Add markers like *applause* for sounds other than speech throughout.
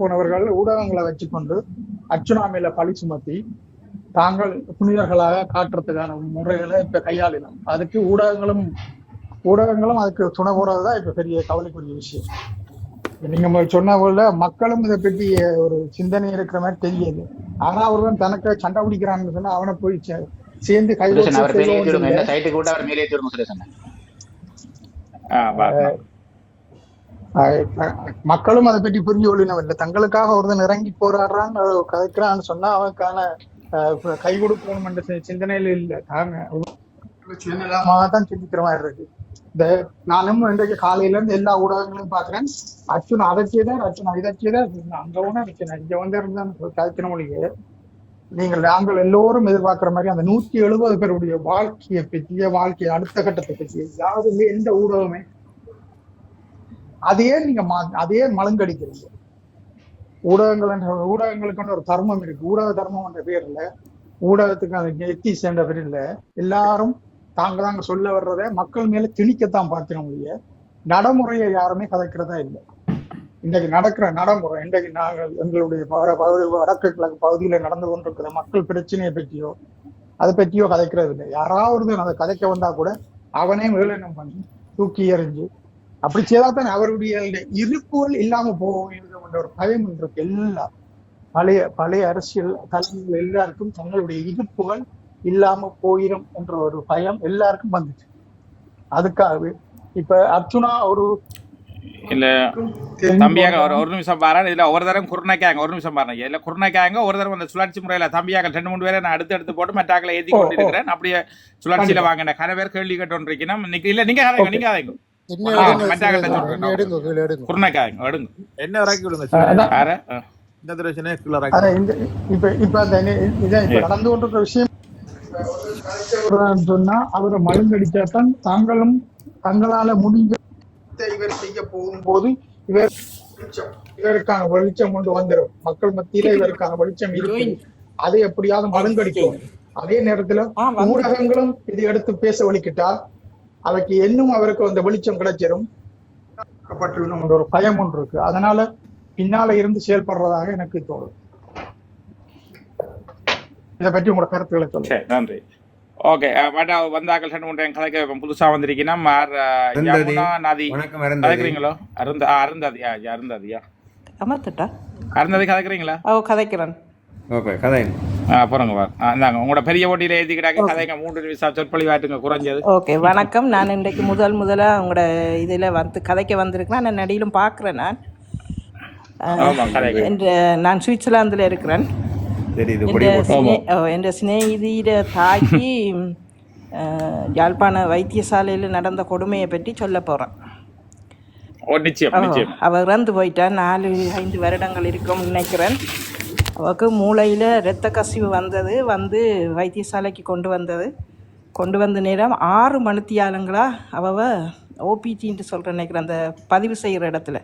போனவர்கள் ஊடகங்களை வச்சுக்கொண்டு அர்ச்சுனா மேல பழி சுமத்தி தாங்கள் புனிதர்களாக காட்டுறதுக்கான முறைகளை இப்ப கையாளினோம். அதுக்கு ஊடகங்களும் ஊடகங்களும் அதுக்கு துணை போறதுதான் இப்ப பெரிய கவலைக்குரிய விஷயம். நீங்க சொன்ன போல மக்களும் இதை பற்றி ஒரு சிந்தனை இருக்கிற மாதிரி தெரியுது. ஆனா அவர்கள் தனக்கு சண்டை பிடிக்கிறான்னு சொன்னா அவனை போய் சேர்ந்து கை மக்களும் அதை பற்றி புரிஞ்சு கொள்ளணும் இல்லை தங்களுக்காக ஒருத்தன் இறங்கி போராடுறான் கதைக்கிறான்னு சொன்னா அவனுக்கான கை கொடுக்கணும் என்ற சி- சிந்தனையில இல்லை. தாங்க தான் சிந்திக்கிற மாதிரி இருக்கு. இந்த நானும் இன்றைக்கு காலையில இருந்து எல்லா ஊடகங்களையும் பாக்குறேன் அர்ச்சுன் அதை செய்தார் அர்ச்சுன் இதை செய்தார். அங்க ஒண்ணு அர்ச்சனை இங்க வந்து இருந்தான் கதைக்கிற மொழியே நீங்கள் நாங்கள் எல்லோரும் எதிர்பார்க்கிற மாதிரி அந்த நூத்தி எழுபது பேருடைய வாழ்க்கையை பற்றிய வாழ்க்கையை அடுத்த கட்டத்தை பற்றி யாருமே எந்த ஊடகமே அதையே நீங்க மா- அதையே மலங்கடிக்கிறீங்க. ஊடகங்கள் என்ற ஊடகங்களுக்குன்னு ஒரு தர்மம் இருக்கு. ஊடக தர்மம் என்ற பேர்ல ஊடகத்துக்கு அந்த எத்தி சேர்ந்த பேர்ல எல்லாரும் தாங்க தாங்க சொல்ல வர்றத மக்கள் மேல திணிக்கத்தான் பார்க்கிறோம் நடைமுறையை யாருமே கதைக்கிறதா இல்லை. இன்றைக்கு நடக்கிற நடைமுறை இன்றைக்கு நாங்கள் எங்களுடைய வடக்கு கிழக்கு பகுதியில நடந்து கொண்டிருக்கிற மக்கள் பிரச்சனையை பற்றியோ அதை பற்றியோ கதைக்கிறது இல்லை. யாராவது அதை கதைக்க வந்தா கூட அவனே மேலெண்ணம் பண்ணி தூக்கி எறிஞ்சு அப்படி செய்தாதான் அவருடைய இருப்புகள் இல்லாம போகும் என்ற ஒரு பயம் இருக்கு. எல்லா பழைய பழைய அரசியல் தலைவர்கள் எல்லாருக்கும் தங்களுடைய இருப்புகள் இல்லாம போயிடும் என்ற ஒரு பயம் எல்லாருக்கும் வந்துச்சு. அதுக்காகவே இப்ப அர்ச்சுனா ஒரு இல்ல தம்பியாக ஒரு ஒரு நிமிஷம் பாருங்க. இதுல ஒரு தரம் குருணைக்காங்க ஒரு நிமிஷம் பாருங்க. இதுல குருணைக்காங்க ஒரு தரம் அந்த சுழற்சி முறையில தம்பியாக ரெண்டு மூணு பேரை நான் அடுத்து எடுத்து போட்டு ஏத்தி ஓ, ஓ. கொண்டிருக்கிறேன். அப்படியே சுழற்சியில வாங்கின. கன பேர் கேள்வி கேட்டோன்றிருக்கணும் இன்னைக்கு இல்ல நீங்க நீங்க என்ன இறக்கி நடந்து கொண்டிருக்கிற விஷயம் சொன்னா அவரை மழுங்கடிச்சாதான் தாங்களும் தங்களால முடிஞ்ச இவர் செய்ய போகும்போது இவர் இவருக்கான வெளிச்சம் கொண்டு வந்துடும் மக்கள் மத்தியில இவருக்கான வெளிச்சம் இருக்கு அதை எப்படியாவது மழுங்கடிக்கும் அதே நேரத்துல ஊடகங்களும் இதை எடுத்து பேச வலிக்கிட்டால் அவைக்கு இன்னும் அவருக்கு அந்த வெளிச்சம் கிடைச்சிடும் ஒரு பயம் ஒன்று இருக்கு. அதனால பின்னால இருந்து செயல்படுறதாக எனக்கு தோணுது. இதை பற்றி உங்களோட கருத்துக்களை சொல்லுங்க. சரி நன்றி. ஓகே வண்டா வந்தாக்கள் ரெண்டு மூணு டைம் கதைக்க இப்ப புதுசா வந்திருக்கீங்கன்னா மார் அருந்ததி. யமுனா நதி. அருந்ததி. கதைக்கிறீங்களோ அருந்த ஆ, அருந்ததியா? அமர்த்துட்டா? அருந்ததி கதைக்கிறீங்களா ஓ கதைக்கிறேன். ஓகே கதை ஆ, இந்தாங்க. உங்களோட பெரிய போட்டியில எழுதிக்கிட்டாங்க கதைங்க மூன்று நிமிஷம் சொற்பொழிவாட்டுங்க குறைஞ்சது. ஓகே வணக்கம். நான் இன்றைக்கு முதல் முதலாக உங்களோட இதில் வந்து கதைக்க வந்திருக்கிறேன் நான் நடியிலும் பார்க்குறேன் நான். என்ற நான் சுவிட்சர்லாந்தில் இருக்கிறேன். என்ற சிநேகிதியிட தாக்கி யாழ்ப்பாண வைத்தியசாலையில் நடந்த கொடுமையை பற்றி சொல்ல போகிறேன் ஓ நிச்சயம் நிச்சயம். அவ இறந்து போயிட்டா நாலு ஐந்து வருடங்கள் இருக்கும்னு நினைக்கிறேன். அவருக்கு மூளையில் இரத்த கசிவு வந்தது வந்து வைத்தியசாலைக்கு கொண்டு வந்தது. கொண்டு வந்த நேரம் ஆறு மணித்தியாலங்களா அவ ஓபிடின்ட்டு சொல்கிற நினைக்கிறேன் அந்த பதிவு செய்கிற இடத்துல.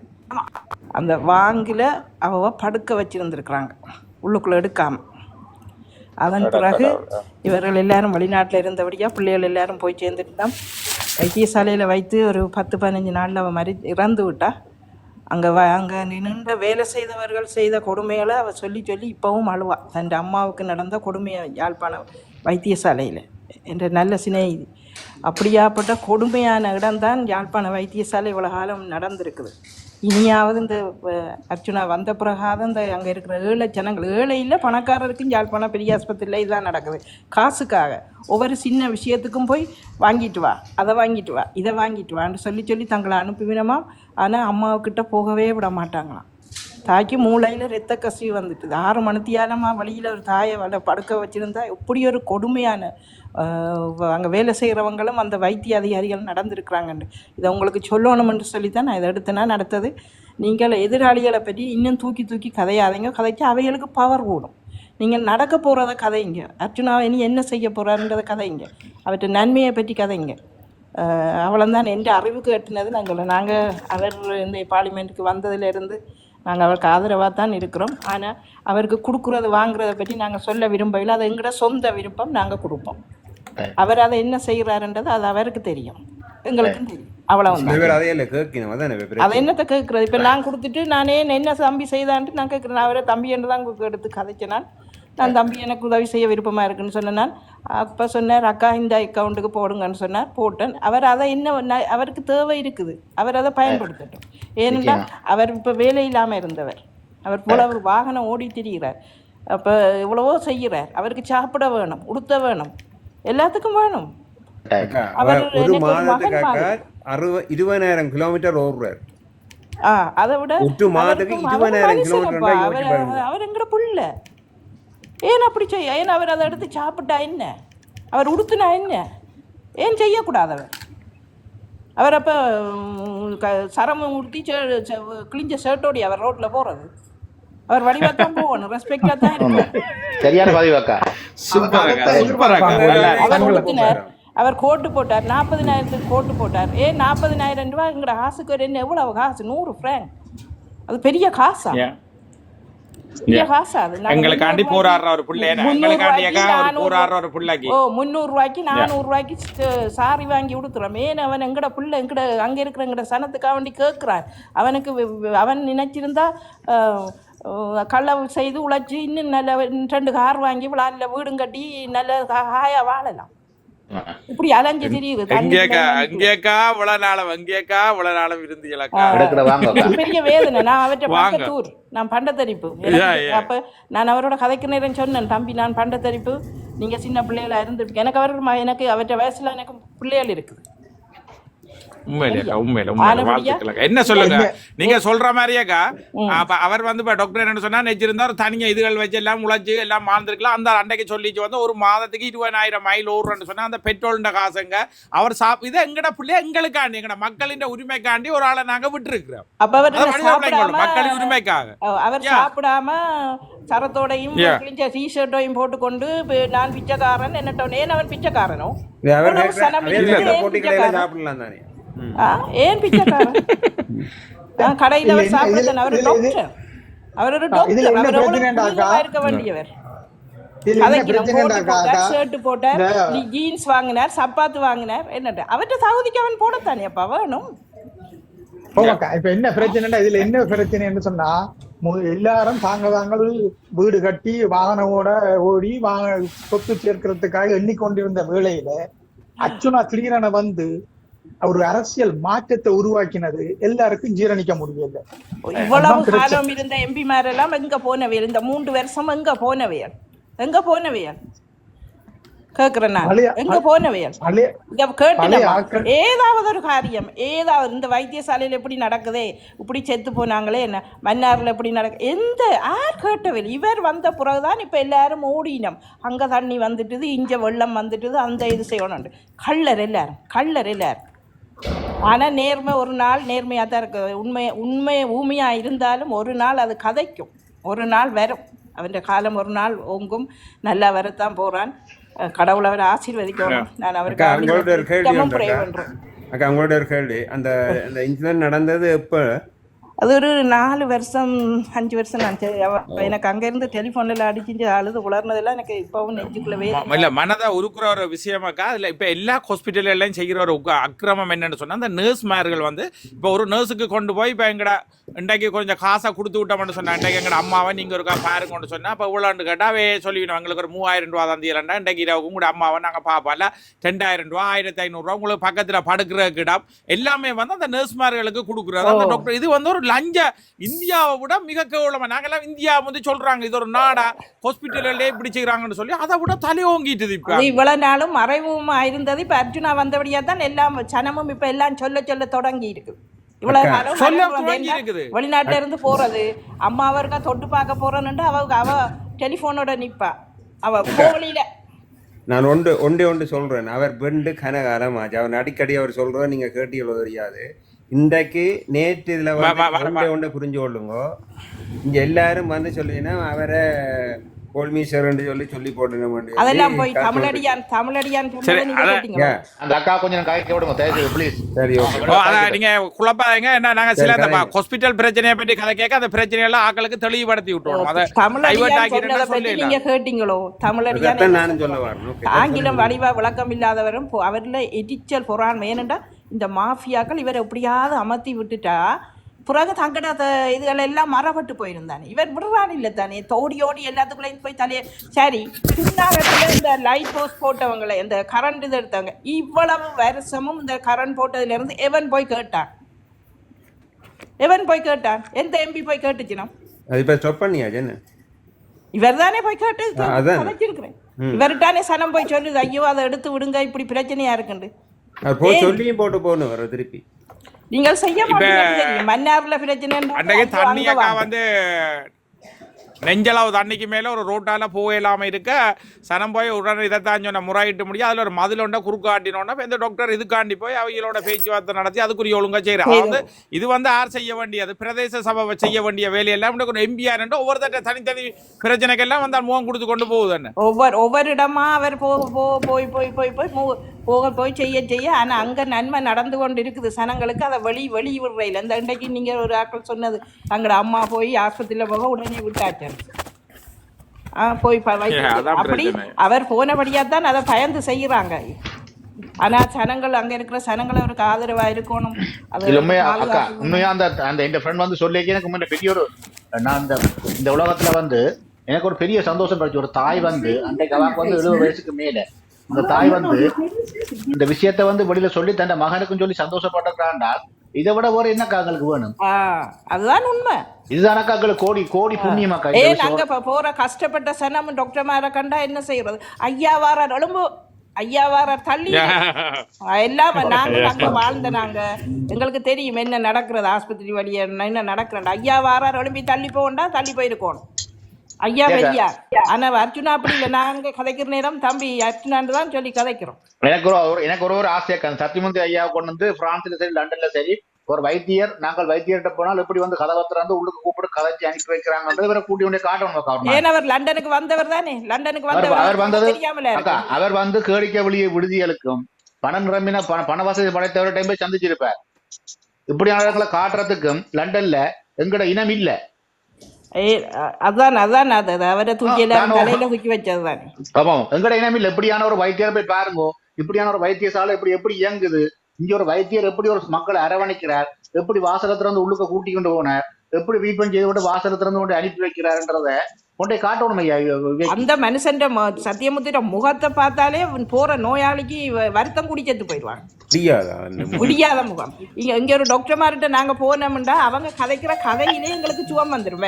அந்த வாங்கில் அவ படுக்க வச்சிருந்துருக்குறாங்க உள்ளுக்குள்ளே எடுக்காமல் அதன் பிறகு இவர்கள் எல்லாரும் வெளிநாட்டில் இருந்தபடியாக பிள்ளைகள் எல்லாரும் போய் சேர்ந்துட்டு தான் வைத்தியசாலையில் வைத்து ஒரு பத்து பதினஞ்சு நாளில் அவள் மறி இறந்து விட்டா. அங்கே வ அங்கே நின்று வேலை செய்தவர்கள் செய்த கொடுமைகளை அவள் சொல்லி சொல்லி இப்போவும் அழுவா. தன் அம்மாவுக்கு நடந்த கொடுமையை யாழ்ப்பாணம் வைத்தியசாலையில். என்ற நல்ல சிநேகிதி அப்படியாப்பட்ட கொடுமையான இடம்தான் யாழ்ப்பாண வைத்தியசாலை இவ்வளோ காலம் நடந்திருக்குது. இனியாவது இந்த அர்ச்சுனா வந்த பிறகாத இந்த அங்கே இருக்கிற ஏழை ஜனங்கள் ஏழை இல்லை பணக்காரருக்கும் யாழ்ப்பாணம் பெரிய ஆஸ்பத்திரியில் இதுதான் நடக்குது. காசுக்காக. ஒவ்வொரு சின்ன விஷயத்துக்கும் போய் வாங்கிட்டு வா அதை வாங்கிட்டு வா இதை வாங்கிட்டு வான்னு சொல்லி சொல்லி தங்களை அனுப்பிவிடமா ஆனால் அம்மாவுக்கிட்ட போகவே விட மாட்டாங்களாம். தாய்க்கு மூளையில் ரத்த கசிவு வந்துட்டுது. ஆறு மணித்தியாலமாக வழியில் ஒரு தாயை வள படுக்க வச்சுருந்தா இப்படி ஒரு கொடுமையான அங்கே வேலை செய்கிறவங்களும் அந்த வைத்திய அதிகாரிகள் நடந்திருக்கிறாங்கன்னு. இதை உங்களுக்கு சொல்லணுமென்று சொல்லி தான் நான் இதை எடுத்தேன்னா நடத்தது. நீங்கள் எதிராளிகளை பற்றி இன்னும் தூக்கி தூக்கி கதையாதீங்க. கதைக்கு அவைகளுக்கு பவர் கூடும். நீங்கள் நடக்க போகிறத கதைங்க. அர்ஜுனா இனி என்ன செய்ய போகிறாருன்றத கதைங்க. அவற்றை நன்மையை பற்றி கதைங்க. அவ்வளோதான் எந்த அறிவுக்கு எட்டினது நாங்கள் நாங்கள் அவர் இந்த பார்லிமெண்ட்டுக்கு வந்ததிலிருந்து நாங்கள் அவருக்கு ஆதரவாக தான் இருக்கிறோம். ஆனால் அவருக்கு கொடுக்குறது வாங்குறத பற்றி நாங்கள் சொல்ல விரும்பவில்லை. அது எங்களோட சொந்த விருப்பம் நாங்கள் கொடுப்போம். அவர் அதை என்ன செய்கிறாருன்றது அது அவருக்கு தெரியும். எங்களுக்கும் தெரியும். அவ்வளவு அதை என்னத்தை கேட்குறது? இப்போ நான் கொடுத்துட்டு நானே என்ன தம்பி செய்தான்ட்டு நான் கேட்குறேன். அவரை தம்பி என்று தான் எடுத்து கதைச்சேன் நான் நான் தம்பி எனக்கு உதவி செய்ய விருப்பமாக இருக்குன்னு சொன்னேன் நான் அப்போ சொன்னார் அக்கா இந்த அக்கௌண்ட்டுக்கு போடுங்கன்னு சொன்னார் போட்டேன். அவர் அதை என்ன அவருக்கு தேவை இருக்குது. அவர் அதை பயன்படுத்தட்டும். ஏனென்றால் அவர் இப்போ வேலை இல்லாமல் இருந்தவர். அவர் போல ஒரு வாகனம் ஓடி திரிகிறார். அப்போ எவ்வளவோ செய்கிறார். அவருக்கு சாப்பிட வேணும் உடுத்த வேணும். எல்லாத்துக்கும் வேணும். அவர் அவர் ஒரு எனக்கு ஒரு மகன் மாதத்துக்கு அக்கா மாதிரி. அறுபது இருபதாயிரம் கிலோமீட்டர் ஓடுறார். ஆ அதை விட ஒட்டு மாதத்துக்கு அவருக்கும் அவர் 20,000 மனுஷனப்பா. கிலோமீட்டர் அவர். அவர் எங்கட புள்ள. ஏன் அப்படி செய்ய ஏன் அவர் அதை எடுத்து சாப்பிட்டா என்ன? அவர் உடுத்துனா என்ன? ஏன் செய்யக்கூடாது அவர்? அவர் அப்போ சரமம் உடுத்தி கிழிஞ்ச ஷர்ட்டோடி அவர் ரோட்டில் போகிறது அவர் வடிவாக தான் போகணும் ரெஸ்பெக்டாக தான் இருக்கணும். சரியான பதிவு அக்கா சூப்பர் அக்கா அதைத்தான் சூப்பர் அக்கா எதிர்பார்ப்பாங்க. நல்லா அவர் கோட்டு போட்டார் நாற்பதினாயிரத்துக்கு கோட்டு போட்டார். ஏன் நாற்பதினாயிரம் ரூபாய் எங்கட காசுக்கு ஒரு என்ன எவ்வளவு காசு? நூறு ஃப்ராங்க் அது பெரிய காசா Yeah. பெரிய Yeah. காசா அது நாங்க எங்களுக்காண்டி போராடுற ஒரு பிள்ளை எங்களுக்காண்டி போராடுற ஒரு பிள்ளைக்கு. ஓ முந்நூறு ரூபாய்க்கு நானூறு ரூபாய்க்கு சாரி வாங்கி கொடுத்துறோம் ஏன் அவன் எங்கட புள்ள எங்கட அங்க இருக்கிற எங்கட சனத்துக்காக வேண்டி கேட்கிறான் அவனுக்கு அவன் நினைச்சிருந்தா கள்ளவு செய்து உழைச்சி இன்னும் நல்ல ரெண்டு கார் வாங்கி விளாட்ல வீடும் கட்டி நல்ல ஹாயா வாழலாம். இப்படி அலைஞ்சு திரியுது இல்லாம அங்கேக்கா இவ்வளவு நாளம் எங்கேக்கா இவ்வளவு நாளம் எனக்கு பெரிய வேதனை. நான் வாங்க. பக்கத்தூர் நான் பண்டத்தரிப்பு. அப்ப நான் அவரோட கதைக்கு நேரம் சொன்னேன் தம்பி நான் பண்டத்தரிப்பு. நீங்க சின்ன பிள்ளைகளா இருந்திருக்கு எனக்கு அவர் எனக்கு அவர்கிட்ட வயசுல எனக்கு பிள்ளைகள் இருக்குது. உண்மையிலேக்கா உண்மையில உண்மையில. ஆனபடியா? வாழ்த்துக்கள்க்கா என்ன சொல்லுங்க? நீங்க சொல்ற மாதிரியாக்கா அப்ப அவர் வந்து இப்ப டாக்டர் என்ன சொன்னா நெச்சிருந்தா ஒரு தனியா இதுகள் வச்சு எல்லாம் முளைச்சு எல்லாம் வாழ்ந்துருக்கலாம். அந்த அன்றைக்கு சொல்லிச்சு வந்து ஒரு மாதத்துக்கு இருபதாயிரம் மைல் ஓடுறன்னு சொன்னா அந்த பெட்ரோல்ன்ற காசுங்க அவர் சாப் இது எங்கட பிள்ளைய எங்களுக்காண்டி எங்கட மக்களின் உரிமைக்காண்டி ஒரு ஆளை நாங்க பிள்ளைங்களோட சாப்பிடாம மக்களின் உரிமைக்காக. அவர். சாப்பிடாம சரத்தோடையும். கிழிஞ்ச டிஷர்ட்டையும் போட்டுக்கொண்டு நான் பிச்சைக்காரன் என்னட்டோன் ஏன் அவன் பிச்சைக்காரனோ? சாப்பிடலாம் தானே ஏன் பிச்சைக்காரன்? கடையில அவர் சாப்பிடுறது அவர் டாக்டர் அவர் ஒரு டாக்டர் அவர் இருக்க? வேண்டியவர். போட்டார் ஷர்ட் போட்டார் இந்த- ஜீன்ஸ் வாங்கினார் சப்பாத்து வாங்கினார் என்னட்டு தகுதிக்கு அவன் போடத்தானே அப்ப வேணும். இப்ப என்ன பிரச்சனைடா இதுல என்ன பிரச்சனைன்னு சொன்னா மு- எல்லாரும் தாங்க தாங்கள் வீடு கட்டி வாகனமோட ஓடி வாங்க சொத்து சேர்க்கிறதுக்காக எண்ணிக்கொண்டிருந்த வேளையில அர்ச்சுனா கிளீரனை வந்து ஒரு அரசியல் மாற்றத்தை உருவாக்கினது எல்லாருக்கும் ஜீரணிக்க முடியல. இவ்வளவு. காலம் இருந்த எம்பி எல்லாம் எங்க போனவையல் இந்த மூன்று வருஷம் எங்க போனவையல் எங்க கேக்குறேன் பழைய- எங்க ஆட்கள் ஏதாவது ஒரு காரியம் ஏதாவது இந்த வைத்தியசாலையில எப்படி நடக்குதே? இப்படி செத்து போனாங்களே என்ன? மன்னார்ல எப்படி நடக்கு எந்த யார் கேட்டவில்லை. இவர் வந்த பிறகுதான் இப்ப எல்லாரும் ஓடினோம். அங்க தண்ணி வந்துட்டுது இங்க வெள்ளம் வந்துட்டுது அந்த இது செய்யணும் கள்ளர் எல்லாரும் கள்ளர் எல்லாரும். ஆனா நேர்மை ஒரு நாள் நேர்மையாக தான் இருக்கு. உண்மை உண்மை ஊமையா இருந்தாலும் ஒரு நாள் அது கதைக்கும். ஒரு நாள் வரும். அவன் காலம் ஒரு நாள் ஓங்கும். நல்லா வரத்தான் போறான். அஹ் கடவுள் அவரை ஆசீர்வதிக்கணும் நான் ஒரு கேள்வி அவருக்கு அக்கா. உங்களோட ஒரு கேள்வி. அந்த அந்த இன்சிடென்ட் நடந்தது எப்போ? அது ஒரு நாலு வருஷம் அஞ்சு வருஷம் நான் எனக்கு அங்கேருந்து டெலிஃபோனில் அடிச்சு அழுது உளர்னதெல்லாம் எனக்கு இப்போவும் நெஞ்சுக்குள்ள ம- வேதனை இல்ல மனதை உருக்குற ஒரு விஷயமாக்கா அதுல இப்ப எல்லா ஹாஸ்பிட்டல்லையும் செய்கிற ஒரு அக்கிரமம் என்னன்னு சொன்னா அந்த நர்ஸ்மார்கள் வந்து இப்ப ஒரு நர்ஸுக்கு கொண்டு போய் இப்ப எங்கட இன்றைக்கு கொஞ்சம் காசை கொடுத்து விட்டோம்னு சொன்னா இன்றைக்கு எங்கட அம்மாவை நீங்க ஒருக்கா பாருங்கன்னு சொன்னா அப்ப இவ்வளோண்டு கேட்டா அவே சொல்லிவிடும் எங்களுக்கு ஒரு மூவாயிரம் ரூபா தந்தீரண்டா இன்றைக்கு இரவு உங்களோட அம்மாவை நாங்க பாப்போம்ல ரெண்டாயிரம் ரூபா ஆயிரத்தி ஐநூறுரூவா உங்களுக்கு பக்கத்துல படுக்கிறதுக்கு இடம் எல்லாமே வந்து அந்த நர்ஸ்மார்களுக்கு கொடுக்குறது அந்த. டாக்டர் இது வந்து ஒரு லஞ்ச இந்தியாவை விட மிக கேவலமா? நாங்கெல்லாம் இந்தியா வந்து சொல்றாங்க இது ஒரு நாடா ஹாஸ்பிட்டல்லே இப்படி செய்றாங்கன்னு சொல்லி அதை விட தலை ஓங்கிட்டுது இப்ப. இவ்வளவு நாளும் மறைமுகமா இருந்தது. இப்ப அர்ஜுனா வந்தபடியா தான் எல்லாம் சனமும் இப்ப எல்லாம் சொல்ல சொல்ல தொடங்கி இருக்கு. இவ்வளவு. வெளிநாட்டுல இருந்து போறது. அம்மாவை இருக்கா தொட்டு பார்க்க போறேன்னு அவ அவ டெலிபோனோட நிப்பா. அவ கோழியில நான் ஒன்று ஒன்றே ஒன்று சொல்கிறேன் அவர் பெண்டு கனகாலமாச்சு அவர் அடிக்கடி அவர் சொல்கிறத நீங்கள் கேட்டீங்களோ தெரியாது. இன்றைக்கு நேற்று இதில் வந்து ஒன்றே புரிஞ்சு கொள்ளுங்க இங்கே எல்லாரும் வந்து சொல்லினா அவரை கோல்மீஸ்வரன் சொல்லி சொல்லி போடணும் அதெல்லாம் போய் தமிழடியான் தமிழடியான் நீங்க அத- கேட்டீங்களா? அந்த அக்கா கொஞ்சம் கதைக்க விடுங்க தயவு ப்ளீஸ் சரி ஓகே. ஓ, அதான் நீங்க குழப்பாதீங்க. என்ன நாங்க சில அந்த. ஹாஸ்பிட்டல் பிரச்சனையை பற்றி கதை கேட்க அந்த பிரச்சனையெல்லாம் ஆக்களுக்கு தெளிவுபடுத்தி விட்டுறோம் அதை தமிழடியான். நீங்க கேட்டீங்களோ? தமிழடியான் நானும் சொல்ல ஓகே ஆங்கிலம் வடிவா விளக்கம் இல்லாதவரும் அவர்ல எரிச்சல் பொறாண்மை. ஏனென்றா இந்த மாஃபியாக்கள் இவரை எப்படியாவது அமர்த்தி விட்டுட்டா பிறகு தங்கட இதுகள் எல்லாம் மறப்பட்டு போயிருந்தானே. இவர் விடுறான் இல்லை தானே. தோடி ஓடி எல்லாத்துக்குள்ளேயும் போய் தலைய சரி பின்னாரத்துல இந்த லைட் போஸ்ட் போட்டவங்களை இந்த கரண்ட் இது எடுத்தவங்க இவ்வளவு வருஷமும் இந்த கரண்ட் போட்டதுல இருந்து எவன் போய் கேட்டான்? எவன் போய் கேட்டான்? எந்த எம்பி போய் கேட்டுச்சுனா? இப்போ ஸ்டாப் பண்ணியாச்சு என்ன இவர் தானே போய் கேட்டு. கதைச்சிருக்கிறேன் இவர்கிட்டானே சனம் போய் சொல்லுது ஐயோ அதை எடுத்து விடுங்க இப்படி பிரச்சனையா இருக்குண்டு போய் சொல்லியும் போட்டு போகணும் வர திருப்பி. நீங்கள் செய்ய மன்னார்ல பிரச்சனை அன்றைக்கு தண்ணியக்கா வந்து நெஞ்சளவு தண்ணிக்கு மேல ஒரு ரோட்டால போயிடாம இருக்க சனம் போய் உடனே இதைத்தான் சொன்ன முறையிட்டு முடியும். அதுல ஒரு மதில் ஒன்றை குறுக்காட்டினோன்னா இந்த டாக்டர் இதுக்காண்டி போய் அவங்களோட பேச்சுவார்த்தை நடத்தி அதுக்குரிய ஒழுங்கா செய்யறாங்க வந்து இது வந்து யார் செய்ய வேண்டியது? பிரதேச சபை செய்ய வேண்டிய வேலையெல்லாம் ஒரு எம்பிஆர் ஒவ்வொருத்தட்ட தனித்தனி பிரச்சனைக்கெல்லாம் வந்து முகம் கொடுத்து கொண்டு போகுது ஒவ்வொரு ஒவ்வொரு இடமா அவர் போ போ போய் போய் போய் போய் மூ- போக போய் செய்ய செய்ய. ஆனா அங்க நன்மை நடந்து கொண்டு இருக்குது சனங்களுக்கு அதை வெளி வெளி விடுறையில் இந்த இன்றைக்கு நீங்க ஒரு ஆட்கள் சொன்னது. தங்களோட அம்மா போய் ஆஸ்பத்திரியில போக உடனே விட்டாச்சு. ஆ போய் அப்படி. அவர் போனபடியா தான் அதை பயந்து செய்யறாங்க ஆனா சனங்கள் அங்க இருக்கிற சனங்கள் அவருக்கு ஆதரவா இருக்கணும். அது அக்கா பாதுகாக்கணும். உண்மையா அந்த அந்த என் ஃப்ரெண்ட் வந்து சொல்லி எனக்கு பெரிய ஒரு நான் அந்த இந்த உலகத்துல வந்து எனக்கு ஒரு பெரிய சந்தோஷம் கிடைச்சு. ஒரு தாய் வந்து அன்றைக்கு அவாக்கு வந்து எழுபது வயசுக்கு மேல. அந்த தாய் வந்து இந்த விஷயத்த வந்து வெளியில சொல்லி தன் மகனுக்கும் சொல்லி சந்தோஷப்பட்டிருக்காண்டால் இதை விட ஒரு என்ன காங்களுக்கு வேணும்? அதுதான் உண்மை. இதுதானக்கா எங்களுக்கு கோடி கோடி புண்ணியமாக்கா இந்த. அங்க ப- போற கஷ்டப்பட்ட சனம் டாக்டர் மார கண்டா என்ன செய்யறது? ஐயா வாரார் எலும்பு ஐயா வாரார் தள்ளி. *laughs* எல்லாம் நாங்க அங்க வாழ்ந்த நாங்க. எங்களுக்கு தெரியும் என்ன நடக்கிறது ஆஸ்பத்திரி வழியா என்ன நடக்கிறது ஐயா வாரார் எழும்பி தள்ளி போகண்டா தள்ளி போயிருக்கணும் ஐயா ஐயா ஆனா அர்ஜுனா அப்படி இல்லை. நாங்க கதைக்கிற நேரம் தம்பி அர்ஜுனான்னு தான் சொல்லி கதைக்கிறோம். எனக்கு ஒரு எனக்கு ஒரு ஒரு ஆசையா சத்தியமூர்த்தி ஐயா கொண்டு வந்து பிரான்ஸ்ல சரி லண்டன்ல சரி ஒரு வைத்தியர் நாங்கள் வைத்தியர்கிட்ட போனால் எப்படி வந்து கதவை திறந்து உள்ளுக்கு கூப்பிட்டு கதைச்சு அனுப்பி வைக்கிறாங்கன்றது இவரை கூட்டி கொண்டே காட்டணும் அக்கா ஒரு நாள். ஏன் அவர் லண்டனுக்கு வந்தவர் தானே? லண்டனுக்கு வந்தவர் அவர் வந்தது அவர் வந்து கேளிக்கை வெளியே விடுதிகளுக்கும் பணம் நிரம்பின பண பண வசதி படைத்தவரை டைம் போய் சந்திச்சிருப்பார். இப்படியான காட்டுறதுக்கும் லண்டன்ல எங்கட இனம் இல்ல. அதான் அதான் அது அவரை தூக்கி தலையில தூக்கி வச்சது தானே எங்கட இல்ல எப்படியான ஒரு வைத்தியரை போய் பாருங்க இப்படியான ஒரு வைத்தியசாலை எப்படி எப்படி இயங்குது இங்க ஒரு வைத்தியர் எப்படி ஒரு மக்களை அரவணைக்கிறார் எப்படி வாசலை திறந்து உள்ளுக்க கூட்டி கொண்டு போனார் எப்படி வீப்பன் செய்து கொண்டு வாசலை திறந்து கொண்டு அனுப்பி வைக்கிறாருன்றத கொண்டே காட்டணும் ஐயா. அந்த மனுஷன் சத்தியமுத்திர முகத்தை பார்த்தாலே போற நோயாளிக்கு வருத்தம் குடி செத்து போயிடுவாங்க முடியாதா முடியாத முகம். இங்க இங்க ஒரு டாக்டர்மார்கிட்ட நாங்க போனோம்டா அவங்க கதைக்கிற கதையிலே எங்களுக்கு சுகம் வந்துடும்